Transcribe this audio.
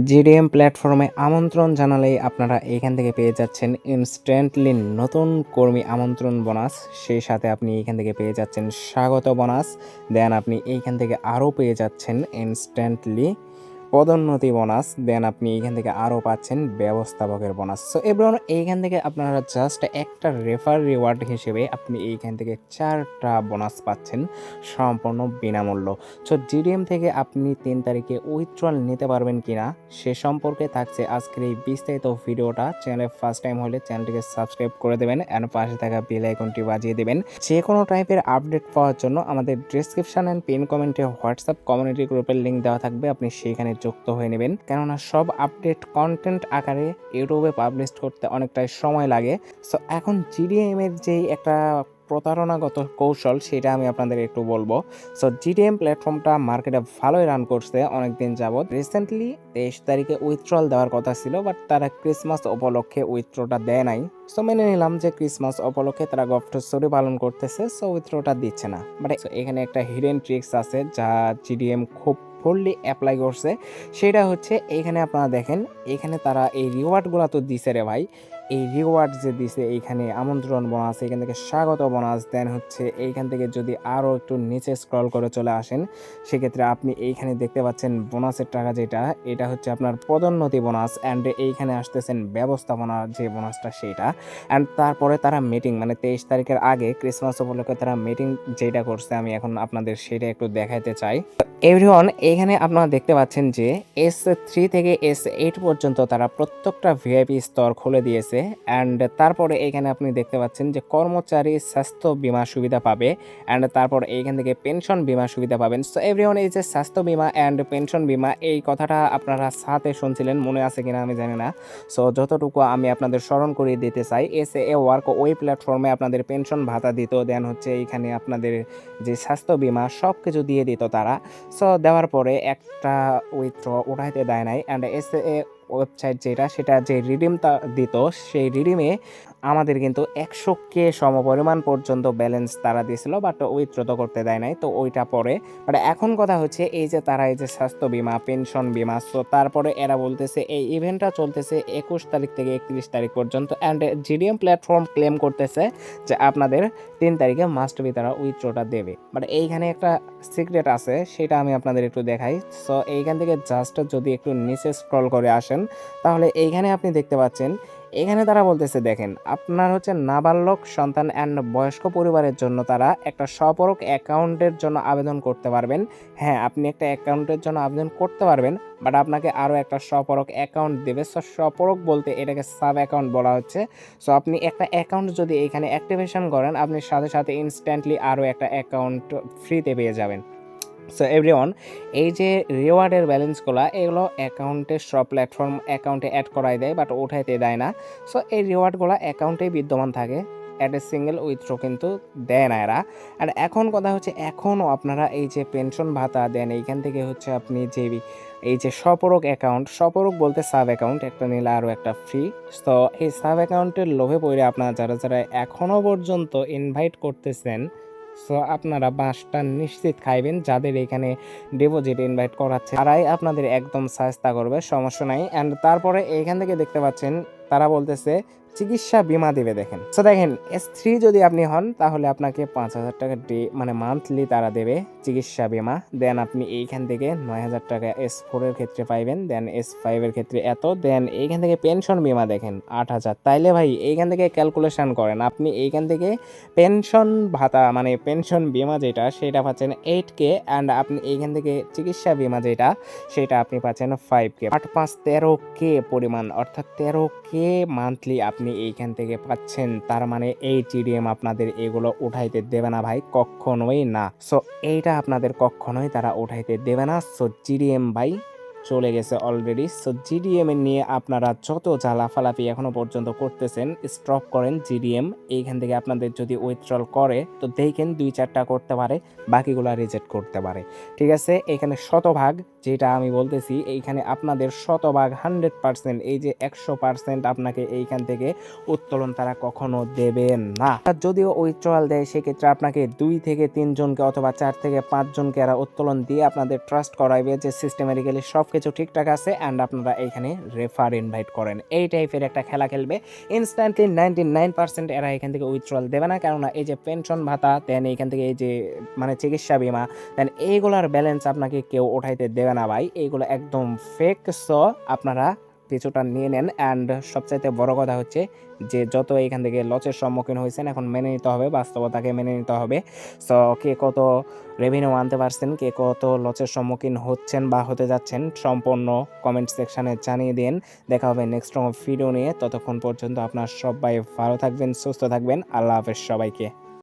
GDM প্ল্যাটফর্মে আমন্ত্রণ জানালেই আপনারা এখান থেকে পেয়ে যাচ্ছেন ইনস্ট্যান্টলি নতুন কর্মী আমন্ত্রণ বোনাস সেই সাথে আপনি এখান থেকে পেয়ে যাচ্ছেন স্বাগত বোনাস দেন আপনি এইখান থেকে আরও পেয়ে যাচ্ছেন ইনস্ট্যান্টলি পদোন্নতি বোনাস দেন আপনি এইখান থেকে আরও পাচ্ছেন ব্যবস্থাপকের বোনাস সো এবং এইখান থেকে আপনারা জাস্ট একটা রেফার রিওয়ার্ড হিসেবে আপনি এইখান থেকে চারটা বোনাস পাচ্ছেন সম্পূর্ণ বিনামূল্য। সো জিডিএম থেকে আপনি তিন তারিখে উইথড্রল নিতে পারবেন কিনা সে সম্পর্কে থাকছে আজকের এই বিস্তারিত ভিডিওটা। চ্যানেলে ফার্স্ট টাইম হলে চ্যানেলটিকে সাবস্ক্রাইব করে দেবেন অ্যান্ড পাশে থাকা বেল আইকনটি বাজিয়ে দেবেন। যে কোনো টাইপের আপডেট পাওয়ার জন্য আমাদের ডিসক্রিপশন অ্যান্ড পিন কমেন্টে হোয়াটসঅ্যাপ কমিউনিটি গ্রুপের লিঙ্ক দেওয়া থাকবে। আপনি সেইখানে যুক্ত হয়ে নেবেন। কেননা সব আপডেট কন্টেন্ট আকারে ইউটিউবে পাবলিশ করতে অনেকটাই সময় লাগে। সো এখন জিডিএম এর যেই একটা প্রতারণাগত কৌশল, সেটা আমি আপনাদের একটু বলব। সো জিডিএম প্ল্যাটফর্মটা মার্কেটে ভালোই রান করছে অনেক দিন যাবৎ। রিসেন্টলি তেইশ তারিখে উইথড্রল দেওয়ার কথা ছিল বাট তারা ক্রিসমাস উপলক্ষে উইথড্রটা দেয় নাই। সো মেনে নিলাম যে ক্রিসমাস উপলক্ষে তারা গফটসরি পালন করতেছে সো উইথড্রটা দিচ্ছে না। বাট এখানে একটা হিডেন ট্রিক্স আছে, যা জিডিএম খুব ফুললি অ্যাপ্লাই করছে, সেটা হচ্ছে এখানে আপনারা দেখেন, এখানে তারা এই রিওয়ার্ডগুলো তো দিছে রে ভাই। এই রিওয়ার্ড যে দিছে, এইখানে আমন্ত্রণ বোনাস এখান থেকে স্বাগত বোনাস দেন হচ্ছে এইখান থেকে যদি আরও একটু নিচে স্ক্রল করে চলে আসেন, সেক্ষেত্রে আপনি এইখানে দেখতে পাচ্ছেন বোনাসের টাকা যেটা, এটা হচ্ছে আপনার পদোন্নতি বোনাস অ্যান্ড এইখানে আসতেছেন ব্যবস্থাপনা যে বোনাসটা সেইটা অ্যান্ড তারপরে তারা মিটিং মানে তেইশ তারিখের আগে ক্রিসমাস উপলক্ষে তারা মিটিং যেটা করছে, আমি এখন আপনাদের সেটা একটু দেখাইতে চাই। এভরিওয়ান এখানে আপনারা দেখতে পাচ্ছেন যে এস থ্রি থেকে এস এইট পর্যন্ত তারা প্রত্যেকটা ভিআইপি স্তর খুলে দিয়েছে অ্যান্ড তারপরে এখানে আপনি দেখতে পাচ্ছেন যে কর্মচারী স্বাস্থ্য বীমা সুবিধা পাবে। অ্যান্ড তারপর এইখান থেকে পেনশন বীমা সুবিধা পাবেন। সো এভরিওয়ান এই যে স্বাস্থ্য বীমা অ্যান্ড পেনশন বীমা। এই কথাটা আপনারা সাথে শুনছিলেন, মনে আছে কিনা আমি জানি না। সো যতটুকু আমি আপনাদের স্মরণ করিয়ে দিতে চাই এস এ ওয়ার্ক ওই প্ল্যাটফর্মে আপনাদের পেনশন ভাতা দিত দেন হচ্ছে এইখানে আপনাদের যে স্বাস্থ্য বীমা সব কিছু দিয়ে দিত তারা। সো দেওয়ার পরে একটা উইথড্র উঠাইতে দেয় নাই। অ্যান্ড এস এ ওয়েবসাইট যেটা সেটা যে রিডিম দিত সেই রিডিমে আমাদের কিন্তু একশো কে সমপরিমাণ পর্যন্ত ব্যালেন্স তারা দিয়েছিল বাট উইথড্র তো করতে দেয় নাই। তো ওইটা পরে বাট এখন কথা হচ্ছে, এই যে তারা এই যে স্বাস্থ্য বীমা পেনশন বীমা তো তারপরে এরা বলতেছে, এই ইভেন্টটা চলতেছে একুশ তারিখ থেকে একত্রিশ তারিখ পর্যন্ত অ্যান্ড জিডিএম প্ল্যাটফর্ম ক্লেম করতেছে যে আপনাদের তিন তারিখে মাস্ট বি তারা উইথড্রটা দেবে। বাট এইখানে একটা সিক্রেট আছে, সেটা আমি আপনাদের একটু দেখাই। সো এইখান থেকে জাস্ট যদি একটু নিচে স্ক্রল করে আসেন, তাহলে এইখানে আপনি দেখতে পাচ্ছেন এখানে তারা বলতেছে, দেখেন, আপনার হচ্ছে নাবালক সন্তান অ্যান্ড বয়স্ক পরিবারের জন্য তারা একটা সপরক অ্যাকাউন্টের জন্য আবেদন করতে পারবেন। হ্যাঁ আপনি একটা অ্যাকাউন্টের জন্য আবেদন করতে পারবেন বাট আপনাকে আরও একটা সপরক অ্যাকাউন্ট দেবে। সো সপরক বলতে এটাকে সাব অ্যাকাউন্ট বলা হচ্ছে। সো আপনি একটা অ্যাকাউন্ট যদি এখানে অ্যাক্টিভেশন করেন, আপনি সাথে সাথে ইনস্ট্যান্টলি আরও একটা অ্যাকাউন্ট ফ্রিতে পেয়ে যাবেন। সো এভরিওয়ান এই যে রিওয়ার্ডের ব্যালেন্সগুলো এগুলো অ্যাকাউন্টে সব প্ল্যাটফর্ম অ্যাকাউন্টে অ্যাড করাই দেয় বাট ওঠাইতে দেয় না। সো এই রিওয়ার্ডগুলো অ্যাকাউন্টেই বিদ্যমান থাকে অ্যাট এ সিঙ্গেল উইথড্র কিন্তু দেয় না এরা। আর এখন কথা হচ্ছে, এখনও আপনারা এই যে পেনশন ভাতা দেন, এইখান থেকে হচ্ছে আপনি যে এই যে সপরক অ্যাকাউন্ট সপরক বলতে সাব অ্যাকাউন্ট একটা নিলে আরও একটা ফ্রি তো এই সাব অ্যাকাউন্টের লোভে পড়ে আপনারা যারা যারা এখনও পর্যন্ত ইনভাইট করতেছেন সো আপনারা বাঁশটা নিশ্চিত খাইবেন যাদের এখানে ডিপোজিট ইনভাইট করাচ্ছে। তারাই আপনাদের একদম সাহস্তা করবে, সমস্যা নাই। অ্যান্ড তারপরে এখান থেকে দেখতে পাচ্ছেন, তারা বলতেছে চিকিৎসা বিমা দেবে দেখেন। সো দেখেন এস থ্রি যদি আপনি হন, তাহলে আপনাকে পাঁচ হাজার টাকা ডে মানে মান্থলি তারা দেবে চিকিৎসা বিমা। দেন আপনি এইখান থেকে নয় হাজার টাকা এস ফোরের ক্ষেত্রে পাইবেন দেন এস ফাইভের ক্ষেত্রে এত দেন এইখান থেকে পেনশন বিমা দেখেন, আট হাজার। তাইলে ভাই, এইখান থেকে ক্যালকুলেশন করেন, আপনি এইখান থেকে পেনশন ভাতা মানে পেনশন বিমা যেটা, সেটা পাচ্ছেন এইট কে অ্যান্ড আপনি এইখান থেকে চিকিৎসা বিমা যেটা, সেটা আপনি পাচ্ছেন ফাইভ কে আট পাঁচ তেরো কে পরিমাণ, অর্থাৎ তেরো কে মান্থলি আপনি এইখান থেকে পাচ্ছেন, তার মানে এই জিডিএম আপনাদের এগুলো উঠাইতে দেবে না ভাই, কখনোই না। সো এইটা আপনাদের কখনোই তারা উঠাইতে দেবে না। সো জিডিএম ভাই চলে গেছে অলরেডি সো জিডিএম নিয়ে আপনারা যত জ্বালাফালাফি এখনও পর্যন্ত করতেছেন স্টপ করেন জিডিএম এইখান থেকে আপনাদের যদি উইথড্রল করে, তো দেখেন দুই চারটা করতে পারে, বাকিগুলো রিজেক্ট করতে পারে। ঠিক আছে? এখানে শতভাগ যেটা আমি বলতেছি, এইখানে আপনাদের শতভাগ হান্ড্রেড পার্সেন্ট, এই যে একশো পার্সেন্ট আপনাকে এইখান থেকে উত্তোলন তারা কখনো দেবেন না। যদিও উইথড্রয়াল দেয়, সেক্ষেত্রে আপনাকে দুই থেকে তিনজনকে অথবা চার থেকে পাঁচজনকে এরা উত্তোলন দিয়ে আপনাদের ট্রাস্ট করাইবে যে সিস্টেমেটিক্যালি সব কিছু ঠিকঠাক আছে অ্যান্ড আপনারা এইখানে রেফার ইনভাইট করেন। এই টাইপের একটা খেলা খেলবে। ইনস্ট্যান্টলি নাইনটি নাইন পার্সেন্ট এরা এখান থেকে উইথড্রয়াল দেবে না, কেননা এই যে পেনশন ভাতা দেন এইখান থেকে এই যে মানে চিকিৎসা বিমা দেন এইগুলার ব্যালেন্স আপনাকে কেউ ওঠাইতে দেবে না ভাই, এইগুলো একদম ফেক সো আপনারা পিছুটা নিয়ে নেন। অ্যান্ড সবচাইতে বড় কথা হচ্ছে যে, যত এখান থেকে লসের সম্মুখীন হয়েছেন, এখন মেনে নিতে হবে, বাস্তবতাকে মেনে নিতে হবে। সো কে কত রেভিনিউ আনতে পারছেন, কে কত লসের সম্মুখীন হচ্ছেন বা হতে যাচ্ছেন, সম্পূর্ণ কমেন্ট সেকশানে জানিয়ে দিন। দেখা হবে নেক্সট ভিডিও নিয়ে। ততক্ষণ পর্যন্ত আপনার সবাই ভালো থাকবেন, সুস্থ থাকবেন। আল্লাহ হাফেজ সবাইকে।